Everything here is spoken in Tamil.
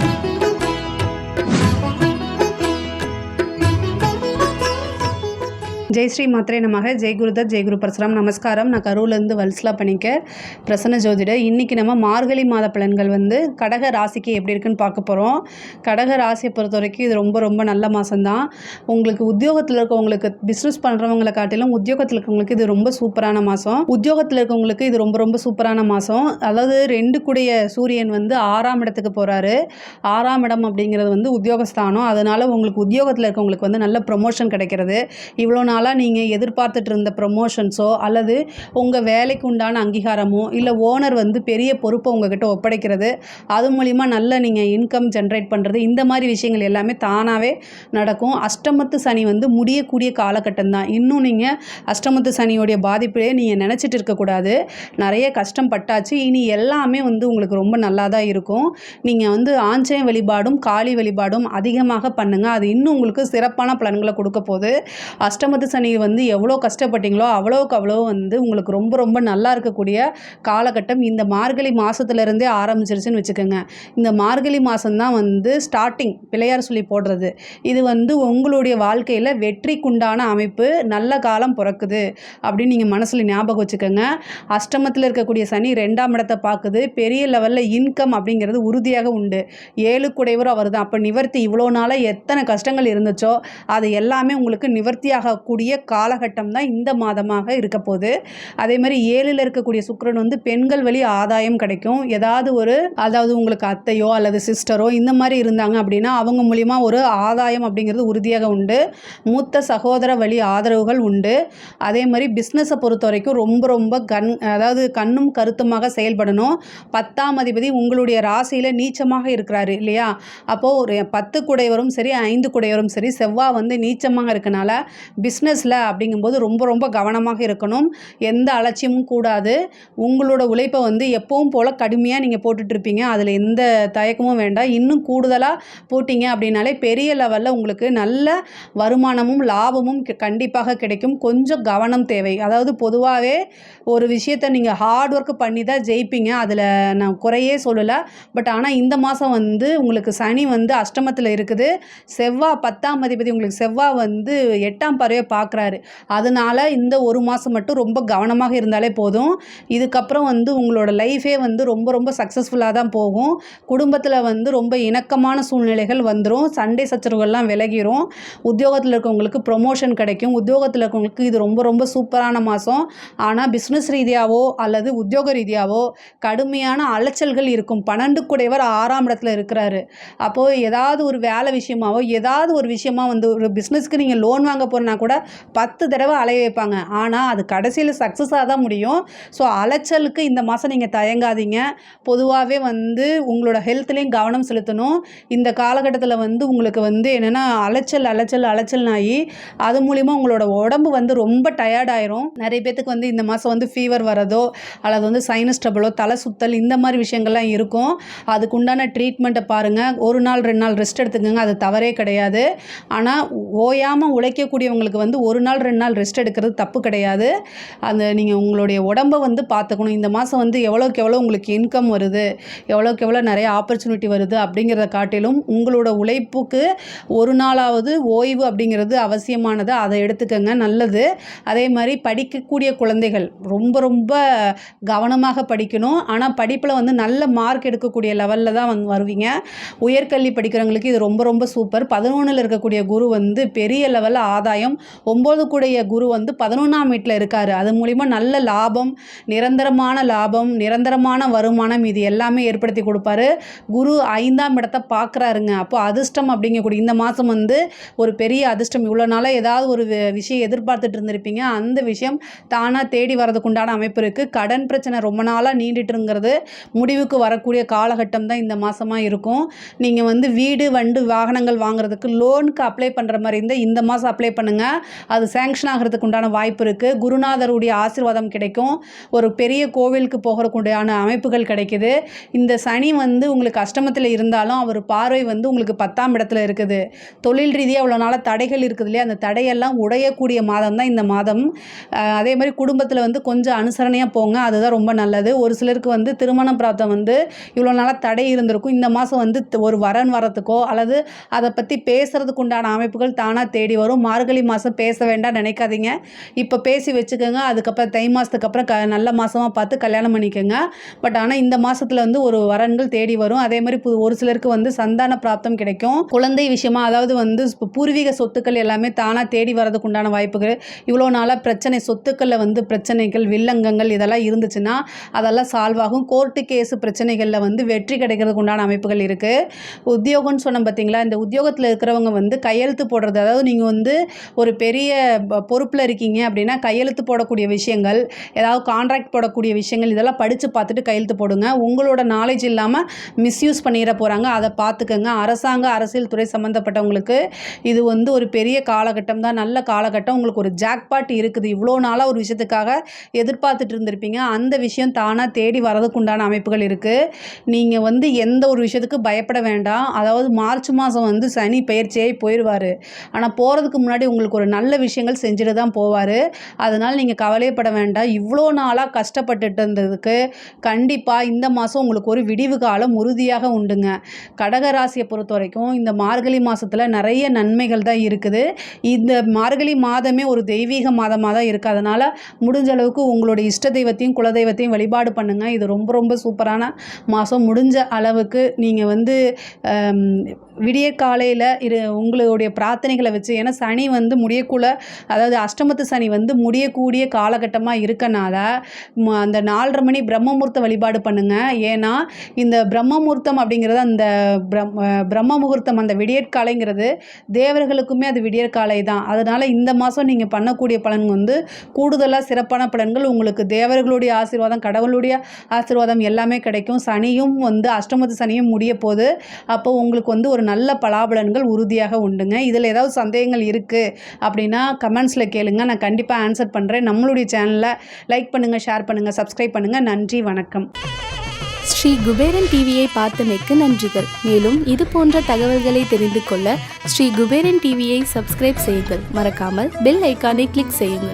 Thank you. ஜெய் ஸ்ரீ மாத்திரை நமக. ஜெய் குருதத் ஜெய் குரு பரசுராம். நமஸ்காரம். நான் கரூர்லேருந்து வல்ஸ்லா பண்ணிக்க பிரசன்ன ஜோதிட இன்றைக்கி நம்ம மார்கழி மாத பலன்கள் வந்து கடக ராசிக்கு எப்படி இருக்குன்னு பார்க்க போகிறோம் கடக ராசியை பொறுத்த வரைக்கும் இது ரொம்ப ரொம்ப நல்ல மாதம்தான் உங்களுக்கு உத்தியோகத்தில் இருக்கவங்களுக்கு பிஸ்னஸ் பண்ணுறவங்களை காட்டிலும் உத்தியோகத்தில் இருக்கவங்களுக்கு இது ரொம்ப சூப்பரான மாதம் உத்தியோகத்தில் இருக்கவங்களுக்கு இது ரொம்ப ரொம்ப சூப்பரான மாதம் அதாவது ரெண்டு கூடிய சூரியன் வந்து ஆறாம் இடத்துக்கு போகிறாரு ஆறாம் இடம் அப்படிங்கிறது வந்து உத்தியோகஸ்தானம். அதனால் உங்களுக்கு உத்தியோகத்தில் இருக்கவங்களுக்கு வந்து நல்ல ப்ரொமோஷன் கிடைக்கிறது. இவ்வளோ நாளாக நீங்கள் எதிர்பார்த்துட்டு இருந்த ப்ரொமோஷன்ஸோ அல்லது உங்கள் வேலைக்கு உண்டான அங்கீகாரமோ இல்லை ஓனர் வந்து பெரிய பொறுப்பை உங்ககிட்ட ஒப்படைக்கிறது அது மூலிமா நல்ல நீங்கள் இன்கம் ஜென்ரேட் பண்ணுறது இந்த மாதிரி விஷயங்கள் எல்லாமே தானாகவே நடக்கும். அஷ்டமத்து சனி வந்து முடியக்கூடிய காலகட்டம் தான். இன்னும் நீங்கள் அஷ்டமத்து சனியோடைய பாதிப்பிலே நீங்கள் நினச்சிட்டு இருக்கக்கூடாது நிறைய கஷ்டம் பட்டாச்சு. இனி எல்லாமே வந்து உங்களுக்கு ரொம்ப நல்லா தான் இருக்கும். நீங்கள் வந்து ஆஞ்சநேய வழிபாடும் காளி வழிபாடும் அதிகமாக பண்ணுங்கள் அது இன்னும் உங்களுக்கு சிறப்பான பலன்களை கொடுக்க போகுது. அஷ்டமத்து சனி வந்து எவ்வளோ கஷ்டப்பட்டீங்களோ அவ்வளோக்கு அவ்வளோ வந்து உங்களுக்கு ரொம்ப ரொம்ப நல்லா இருக்கக்கூடிய காலகட்டம் இந்த மார்கழி மாதத்துலேருந்தே ஆரம்பிச்சிருச்சுன்னு வச்சுக்கோங்க. இந்த மார்கழி மாதம்தான் வந்து ஸ்டார்டிங் பிள்ளையார் சொல்லி போடுறது. இது வந்து உங்களுடைய வாழ்க்கையில் வெற்றிக்குண்டான அமைப்பு நல்ல காலம் பிறக்குது அப்படின்னு நீங்கள் மனசில் ஞாபகம் வச்சுக்கோங்க. அஷ்டமத்தில் இருக்கக்கூடிய சனி ரெண்டாம் இடத்தை பார்க்குது. பெரிய லெவலில் இன்கம் அப்படிங்கிறது உறுதியாக உண்டு. ஏழு குடைவரும் அவர் தான் அப்போ நிவர்த்தி இவ்வளோ நாளாக எத்தனை கஷ்டங்கள் இருந்துச்சோ அது எல்லாமே உங்களுக்கு இருக்கக்கூடிய காலகட்டம் தான் இந்த மாதமாக இருக்க போகுது. அதே மாதிரி ஏழில் இருக்கக்கூடிய சுக்கரன் வந்து பெண்கள் வழி ஆதாயம் கிடைக்கும். ஏதாவது ஒரு அதாவது உங்களுக்கு அத்தையோ அல்லது சிஸ்டரோ இந்த மாதிரி இருந்தாங்க அப்படின்னா அவங்க மூலிமா ஒரு ஆதாயம் அப்படிங்கிறது உறுதியாக உண்டு. மூத்த சகோதர வழி ஆதரவுகள் உண்டு. அதே மாதிரி பிஸ்னஸை பொறுத்த வரைக்கும் ரொம்ப ரொம்ப கண் அதாவது கண்ணும் கருத்துமாக செயல்படணும். பத்தாம் அதிபதி உங்களுடைய ராசியில் நீச்சமாக இருக்கிறாரு இல்லையா? அப்போது ஒரு பத்து குடையவரும் சரி ஐந்து குடையவரும் சரி செவ்வாய் வந்து நீச்சமாக இருக்கனால பிஸ்னஸில் அப்படிங்கும்போது ரொம்ப ரொம்ப கவனமாக இருக்கணும். எந்த அலட்சியமும் கூடாது. உங்களோட உழைப்பை வந்து எப்பவும் போல் கடுமையாக நீங்கள் போட்டுட்ருப்பீங்க அதில் எந்த தயக்கமும் வேண்டாம். இன்னும் கூடுதலாக போட்டிங்க அப்படின்னாலே பெரிய லெவலில் உங்களுக்கு நல்ல வருமானமும் லாபமும் கண்டிப்பாக கிடைக்கும். கொஞ்சம் கவனம் தேவை. அதாவது பொதுவாகவே ஒரு விஷயத்தை நீங்கள் ஹார்ட் ஒர்க் பண்ணி தான் ஜெயிப்பீங்க. அதில் நான் குறையே சொல்லலை. பட் ஆனால் இந்த மாதம் வந்து உங்களுக்கு சனி வந்து அஷ்டமத்தில் இருக்குது. செவ்வாய் பத்தாம் அதிபதி உங்களுக்கு செவ்வாய் வந்து எட்டாம் பறவையை பார்க்குறாரு அதனால இந்த ஒரு மாதம் மட்டும் ரொம்ப கவனமாக இருந்தாலே போதும். இதுக்கப்புறம் வந்து உங்களோட லைஃபே வந்து ரொம்ப ரொம்ப சக்ஸஸ்ஃபுல்லாக தான் போகும். குடும்பத்தில் வந்து ரொம்ப இணக்கமான சூழ்நிலைகள் வந்துடும் சண்டை சச்சரவுகள்லாம் விலகிரும். உத்தியோகத்தில் இருக்கவங்களுக்கு ப்ரொமோஷன் கிடைக்கும். உத்தியோகத்தில் இருக்கவங்களுக்கு இது ரொம்ப ரொம்ப சூப்பரான மாதம் ஆனால் பிஸ்னஸ் ரீதியாகவோ அல்லது உத்தியோக ரீதியாகவோ கடுமையான அலைச்சல்கள் இருக்கும். பன்னெண்டு குடைவர் ஆறாம் இடத்துல இருக்கிறாரு. அப்போது ஏதாவது ஒரு வேலை விஷயமாவோ ஏதாவது ஒரு விஷயமா வந்து ஒரு பிஸ்னஸ்க்கு நீங்கள் லோன் வாங்க போகிறனா கூட பத்து தடவை அலைய வைப்பாங்க. ஆனால் அது கடைசியில் சக்ஸஸாக தான் முடியும். ஸோ அலைச்சலுக்கு இந்த மாதம் நீங்கள் தயங்காதீங்க. பொதுவாகவே வந்து உங்களோட ஹெல்த்லேயும் கவனம் செலுத்தணும். இந்த காலகட்டத்தில் வந்து உங்களுக்கு வந்து என்னென்னா அலைச்சல் அலைச்சல் அலைச்சல் ஆகி அது மூலிமா உங்களோட உடம்பு வந்து ரொம்ப டயர்டாயிரும் நிறைய பேத்துக்கு வந்து இந்த மாதம் வந்து ஃபீவர் வரதோ அல்லது வந்து சைனஸ் ட்ரபிளோ தலை சுத்தல் இந்த மாதிரி விஷயங்கள்லாம் இருக்கும். அதுக்கு உண்டான ட்ரீட்மெண்ட்டை பாருங்கள் ஒரு நாள் ரெண்டு நாள் ரெஸ்ட் எடுத்துக்கோங்க. அது தவறே கிடையாது. ஆனால் ஓயாமல் உழைக்கக்கூடியவங்களுக்கு வந்து வந்து ஒரு நாள் ரெண்டு நாள் ரெஸ்ட் எடுக்கிறது தப்பு கிடையாது. அந்த நீங்கள் உங்களுடைய உடம்பை வந்து பார்த்துக்கணும். இந்த மாதம் வந்து எவ்வளோக்கு எவ்வளோ உங்களுக்கு இன்கம் வருது எவ்வளோக்கு எவ்வளோ நிறைய ஆப்பர்ச்சுனிட்டி வருது அப்படிங்கிறத காட்டிலும் உங்களோட உழைப்புக்கு ஒரு நாளாவது ஓய்வு அப்படிங்கிறது அவசியமானது. அதை எடுத்துக்கங்க நல்லது. அதே மாதிரி படிக்கக்கூடிய குழந்தைகள் ரொம்ப ரொம்ப கவனமாக படிக்கணும். ஆனால் படிப்பில் வந்து நல்ல மார்க் எடுக்கக்கூடிய லெவலில் தான் வந்து வருவீங்க. உயர்கல்வி படிக்கிறவங்களுக்கு இது ரொம்ப ரொம்ப சூப்பர் பதினொன்றில் இருக்கக்கூடிய குரு வந்து பெரிய லெவலில் ஆதாயம் ஒம்பது கூடைய குரு வந்து பதினொன்றாம் வீட்டில் இருக்கார். அது மூலிமா நல்ல லாபம் நிரந்தரமான லாபம் நிரந்தரமான வருமானம் இது எல்லாமே ஏற்படுத்தி கொடுப்பாரு. குரு ஐந்தாம் இடத்தை பார்க்குறாருங்க. அப்போ அதிர்ஷ்டம் அப்படிங்கக்கூடிய இந்த மாதம் வந்து ஒரு பெரிய அதிர்ஷ்டம். இவ்வளோ நாளாக ஏதாவது ஒரு விஷயம் எதிர்பார்த்துட்டு இருந்திருப்பீங்க. அந்த விஷயம் தானாக தேடி வரதுக்குண்டான அமைப்பு இருக்குது கடன் பிரச்சனை ரொம்ப நாளாக நீண்டுட்டுங்கிறது முடிவுக்கு வரக்கூடிய காலகட்டம் தான் இந்த மாதமாக இருக்கும். நீங்கள் வந்து வீடு வண்டு வாகனங்கள் வாங்குறதுக்கு லோனுக்கு அப்ளை பண்ணுற மாதிரி இருந்தால் இந்த மாதம் அப்ளை பண்ணுங்கள் அது சேங்ஷன் ஆகிறதுக்கு உண்டான வாய்ப்பு இருக்குது குருநாதருடைய ஆசீர்வாதம் கிடைக்கும். ஒரு பெரிய கோவிலுக்கு போகிறதுக்குண்டான அமைப்புகள் கிடைக்குது. இந்த சனி வந்து உங்களுக்கு அஷ்டமத்தில் இருந்தாலும் அவர் பார்வை வந்து உங்களுக்கு பத்தாம் இடத்துல இருக்குது. தொழில் ரீதியாக அவ்வளோ நாளாக தடைகள் இருக்குது இல்லையா? அந்த தடையெல்லாம் உடையக்கூடிய மாதம் தான் இந்த மாதம். அதே மாதிரி குடும்பத்தில் வந்து கொஞ்சம் அனுசரணையாக போங்க. அதுதான் ரொம்ப நல்லது. ஒரு சிலருக்கு வந்து திருமண பிராப்தம் வந்து இவ்வளோ நாளாக தடை இருந்திருக்கும். இந்த மாதம் வந்து ஒரு வரன் வரத்துக்கோ அல்லது அதை பற்றி பேசுகிறதுக்கு உண்டான அமைப்புகள் தானாக தேடி வரும். மார்கழி மாதம் பேச வேண்டாம் நினைக்காதீங்க. இப்போ பேசி வச்சுக்கோங்க. அதுக்கப்புறம் தை மாதத்துக்கு அப்புறம் க நல்ல மாதமாக பார்த்து கல்யாணம் பண்ணிக்கோங்க. பட் ஆனால் இந்த மாதத்தில் வந்து ஒரு வரன்கள் தேடி வரும். அதே மாதிரி பு- ஒரு சிலருக்கு வந்து சந்தான பிராப்தம் கிடைக்கும். குழந்தை விஷயமா அதாவது வந்து இப்போ பூர்வீக சொத்துக்கள் எல்லாமே தானாக தேடி வரதுக்கு உண்டான வாய்ப்புகள். இவ்வளோ நாளாக பிரச்சனை சொத்துக்களில் வந்து பிரச்சனைகள் வில்லங்கங்கள் இதெல்லாம் இருந்துச்சுன்னா அதெல்லாம் சால்வ் ஆகும். கோர்ட்டு கேஸு பிரச்சனைகளில் வந்து வெற்றி கிடைக்கிறதுக்கு உண்டான அமைப்புகள் இருக்குது உத்தியோகம்னு சொன்னோம் பார்த்தீங்களா இந்த உத்தியோகத்தில் இருக்கிறவங்க வந்து கையெழுத்து போடுறது அதாவது நீங்கள் வந்து ஒரு பெரிய பெரிய பொறுப்பில் இருக்கீங்க அப்படின்னா கையெழுத்து போடக்கூடிய விஷயங்கள் ஏதாவது கான்ட்ராக்ட் போடக்கூடிய விஷயங்கள் இதெல்லாம் படித்து பார்த்துட்டு கையெழுத்து போடுங்க. உங்களோட நாலேஜ் இல்லாமல் மிஸ்யூஸ் பண்ணிட போகிறாங்க அதை பார்த்துக்கோங்க. அரசாங்க அரசியல் துறை சம்மந்தப்பட்டவங்களுக்கு இது வந்து ஒரு பெரிய காலகட்டம் தான். நல்ல காலகட்டம். உங்களுக்கு ஒரு ஜாக்பாட் இருக்குது. இவ்வளோ நாளாக ஒரு விஷயத்துக்காக எதிர்பார்த்துட்டு இருந்திருப்பீங்க. அந்த விஷயம் தானாக தேடி வரதுக்கு உண்டான அமைப்புகள் இருக்குது நீங்கள் வந்து எந்த ஒரு விஷயத்துக்கு பயப்பட வேண்டாம். அதாவது மார்ச் மாதம் வந்து சனி பயிற்சியாகி போயிடுவார் ஆனால் போகிறதுக்கு முன்னாடி உங்களுக்கு ஒரு நல்ல நல்ல விஷயங்கள் செஞ்சுட்டு தான் போவார். அதனால் நீங்கள் கவலைப்பட வேண்டாம். இவ்வளோ நாளாக கஷ்டப்பட்டுட்டு இருந்ததுக்கு கண்டிப்பாக இந்த மாதம் உங்களுக்கு ஒரு விடிவு காலம் உறுதியாக உண்டுங்க. கடகராசியை பொறுத்த வரைக்கும் இந்த மார்கழி மாதத்தில் நிறைய நன்மைகள் தான் இருக்குது. இந்த மார்கழி மாதமே ஒரு தெய்வீக மாதமாக தான் இருக்குது அதனால் முடிஞ்ச அளவுக்கு உங்களுடைய இஷ்ட தெய்வத்தையும் குலதெய்வத்தையும் வழிபாடு பண்ணுங்கள் இது ரொம்ப ரொம்ப சூப்பரான மாதம் முடிஞ்ச அளவுக்கு நீங்கள் வந்து விடிய காலையில் இரு உங்களுடைய பிரார்த்தனைகளை வச்சு ஏன்னா சனி வந்து முடிய முடியக்குள்ள அதாவது அஷ்டமத்து சனி வந்து முடியக்கூடிய காலகட்டமாக இருக்கனால ம- அந்த நாலரை மணி பிரம்மமுகூர்த்த வழிபாடு பண்ணுங்க. ஏன்னா இந்த பிரம்மமுகூர்த்தம் அப்படிங்கிறது அந்த பிரம் பிரம்ம முகூர்த்தம் அந்த விடியற்காலைங்கிறது தேவர்களுக்குமே அது விடியற்காலை தான். அதனால் இந்த மாதம் நீங்கள் பண்ணக்கூடிய பலன் வந்து கூடுதலாக சிறப்பான பலன்கள் உங்களுக்கு தேவர்களுடைய ஆசீர்வாதம் கடவுளுடைய ஆசீர்வாதம் எல்லாமே கிடைக்கும். சனியும் வந்து அஷ்டமத்து சனியும் முடிய போது அப்போ உங்களுக்கு வந்து ஒரு நல்ல பலாபலன்கள் உறுதியாக உண்டுங்க. இதில் ஏதாவது சந்தேகங்கள் இருக்குது அப்படின்னா கமெண்ட்ஸில் கேளுங்க. நான் கண்டிப்பாக ஆன்சர் பண்ணுறேன் நம்மளுடைய சேனலை லைக் பண்ணுங்கள் ஷேர் பண்ணுங்கள் சப்ஸ்கிரைப் பண்ணுங்கள் நன்றி வணக்கம். ஸ்ரீ குபேரன் டிவியை பார்த்தமைக்கு நன்றிகள். மேலும் இது போன்ற தகவல்களை தெரிந்து கொள்ள ஸ்ரீ குபேரன் டிவியை சப்ஸ்கிரைப் செய்யுங்கள். மறக்காமல் பெல் ஐக்கானை கிளிக் செய்யுங்கள்.